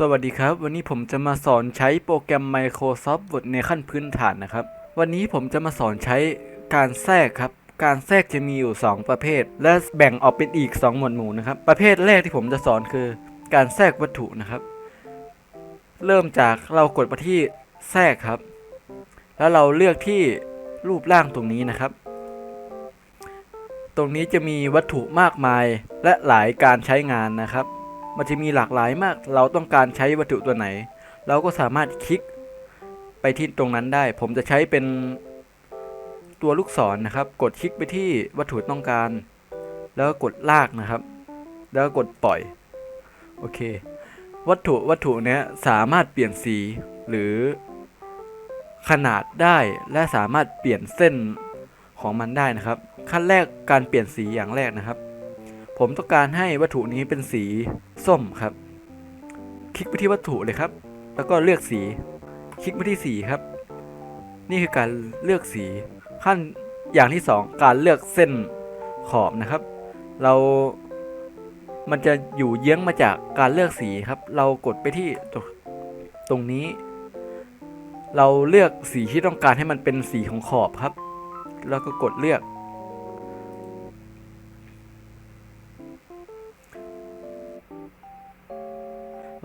สวัสดีครับ วันนี้ผมจะมาสอนใช้โปรแกรม Microsoft Word ในขั้นพื้นฐานนะครับ วันนี้ผมจะมาสอนใช้การแทรกครับ การแทรกจะมีอยู่ 2 ประเภท และแบ่งออกเป็นอีก 2 หมวดหมู่นะครับ ประเภทแรกที่ผมจะสอนคือ การแทรกวัตถุนะครับ เริ่มจากเรากดไปที่แทรกครับ แล้วเราเลือกที่รูปร่างตรงนี้นะครับ ตรงนี้จะมีวัตถุมากมายและหลายการใช้งานนะครับ มันจะมีหลากหลายมาก เราต้องการใช้วัตถุตัวไหน เราก็สามารถคลิกไปที่ตรงนั้นได้ ผมจะใช้เป็นตัวลูกศรนนะครับ กดคลิกไปที่วัตถุต้องการ แล้วกดลากนะครับ แล้วกดปล่อย โอเค วัตถุวัตถุเนี้ยสามารถเปลี่ยนสีหรือขนาดได้และสามารถเปลี่ยนเส้นของมันได้นะครับ ขั้นแรกการเปลี่ยนสีอย่างแรกนะครับ ผมต้องการให้วัตถุนี้เป็นสีส้มครับ คลิกไปที่วัตถุเลยครับ แล้วก็เลือกสี คลิกไปที่สีครับ นี่คือการเลือกสี ขั้นอย่างที่สองการเลือกเส้นขอบนะครับ เรา มันจะอยู่เยื้องมาจากการเลือกสีครับ เรากดไปที่ตรงตรงนี้ เราเลือกสีที่ต้องการให้มันเป็นสีของขอบครับ แล้วก็กดเลือก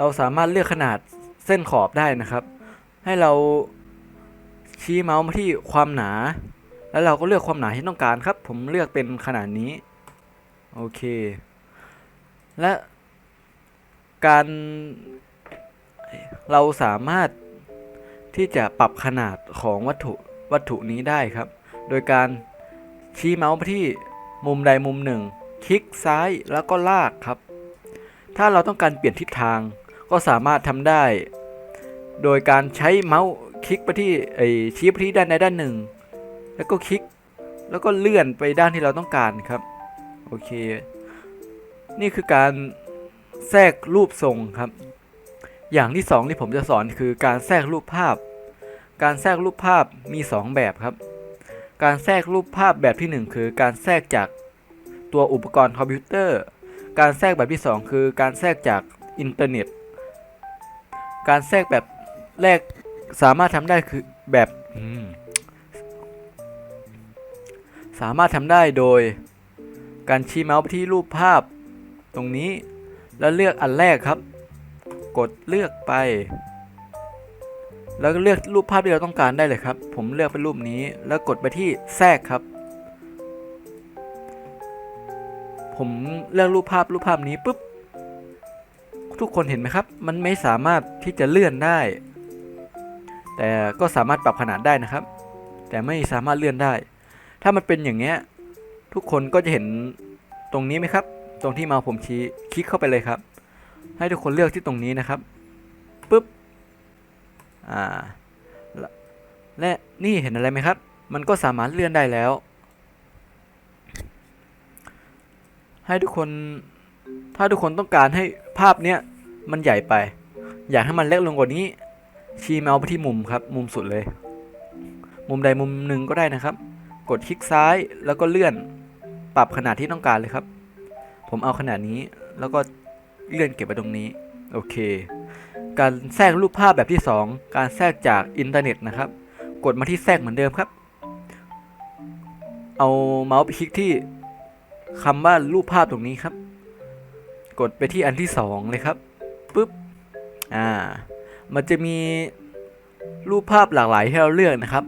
เราสามารถเลือกขนาดเส้นขอบได้นะครับ ให้เราชี้เมาส์มาที่ความหนา แล้วเราก็เลือกความหนาที่ต้องการครับ ผมเลือกเป็นขนาดนี้โอเค และการเราสามารถที่จะปรับขนาดของวัตถุวัตถุนี้ได้ครับ โดยการชี้เมาส์ไปที่มุมใดมุมหนึ่ง คลิกซ้ายแล้วก็ลากครับ ถ้าเราต้องการเปลี่ยนทิศทาง ก็สามารถทำได้ โดยการใช้เมาส์คลิกไปที่ไอชี้ไปที่ด้านใดด้านหนึ่ง แล้วก็คลิก แล้วก็เลื่อนไปด้านที่เราต้องการครับ โอเค นี่คือการแทรกรูปทรงครับ อย่างที่สองที่ผมจะสอนคือการแทรกรูปภาพ การแทรกรูปภาพมี 2 แบบครับ การแทรกรูปภาพแบบที่ 1 คือการแทรกจากตัวอุปกรณ์คอมพิวเตอร์ การแทรกแบบที่ 2 คือการแทรกจากอินเทอร์เน็ต การแทรกแบบแรกสามารถทำได้คือแบบอืมสามารถทำได้โดย การชี้เมาส์ไปที่รูปภาพตรงนี้ แล้วเลือกอันแรกครับ กดเลือกไป แล้วก็เลือกรูปภาพที่เราต้องการได้เลยครับ ผมเลือกเป็นรูปนี้ แล้วกดไปที่แทรกครับ ผมเลือกรูปภาพรูปภาพนี้ปุ๊บ ทุกคนเห็นไหมครับ มันไม่สามารถที่จะเลื่อนได้ แต่ก็สามารถปรับขนาดได้นะครับ แต่ไม่สามารถเลื่อนได้ ถ้ามันเป็นอย่างเงี้ยทุกคนก็จะเห็นตรงนี้ไหมครับ ตรงที่มาผมชี้คลิกเข้าไปเลยครับ ให้ทุกคนเลือกที่ตรงนี้นะครับปุ๊บอ่าแลและนี่เห็นอะไรไหมครับ มันก็สามารถเลื่อนได้แล้ว ให้ทุกคน ถ้าทุกคนต้องการให้ภาพเนี้ย มันใหญ่ไป อยากให้มันเล็กลงกว่านี้ ชี้เมาส์ไปที่มุมครับ มุมสุดเลย มุมใดมุมหนึ่งก็ได้นะครับ กดคลิกซ้ายแล้วก็เลื่อน ปรับขนาดที่ต้องการเลยครับ ผมเอาขนาดนี้แล้วก็เลื่อนเก็บไปตรงนี้ โอเค การแทรกรูปภาพแบบที่ 2 การแทรกจากอินเทอร์เน็ตนะครับ กดมาที่แทรกเหมือนเดิมครับ เอาเมาส์ไปคลิกที่คำว่ารูปภาพตรงนี้ครับ กดไปที่อันที่ 2 เลยครับ ปุ๊บอ่ามันจะมีรูปภาพหลากหลายให้เราเลือกนะครับ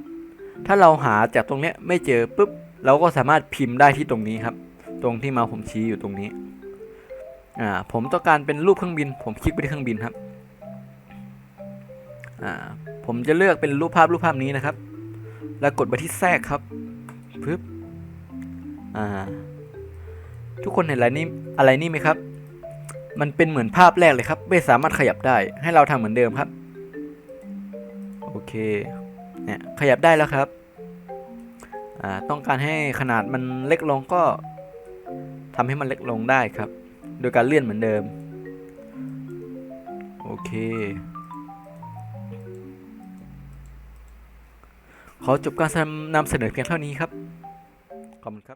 ถ้าเราหาจากตรงเนี้ยไม่เจอปุ๊บเราก็สามารถพิมพ์ได้ที่ตรงนี้ครับ ตรงที่มาผมชี้อยู่ตรงนี้อ่าผมต้องการเป็นรูปเครื่องบิน ผมคลิกไปที่เครื่องบินครับอ่าผมจะเลือกเป็นรูปภาพรูปภาพนี้นะครับ แล้วกดไปที่แทรกครับปึ๊บอ่าทุกคนเห็นอะไรนี่อะไรนี่ไหมครับ มันเป็นเหมือนภาพแรกเลยครับ ไม่สามารถขยับได้ให้เราทำเหมือนเดิมครับ โอเคเนี่ยขยับได้แล้วครับต้องการให้ขนาดมันเล็กลงก็ทำให้มันเล็กลงได้ครับ โดยการเลื่อนเหมือนเดิม โอเค ขอจบการนำเสนอเพียงเท่านี้ครับ ขอบคุณครับ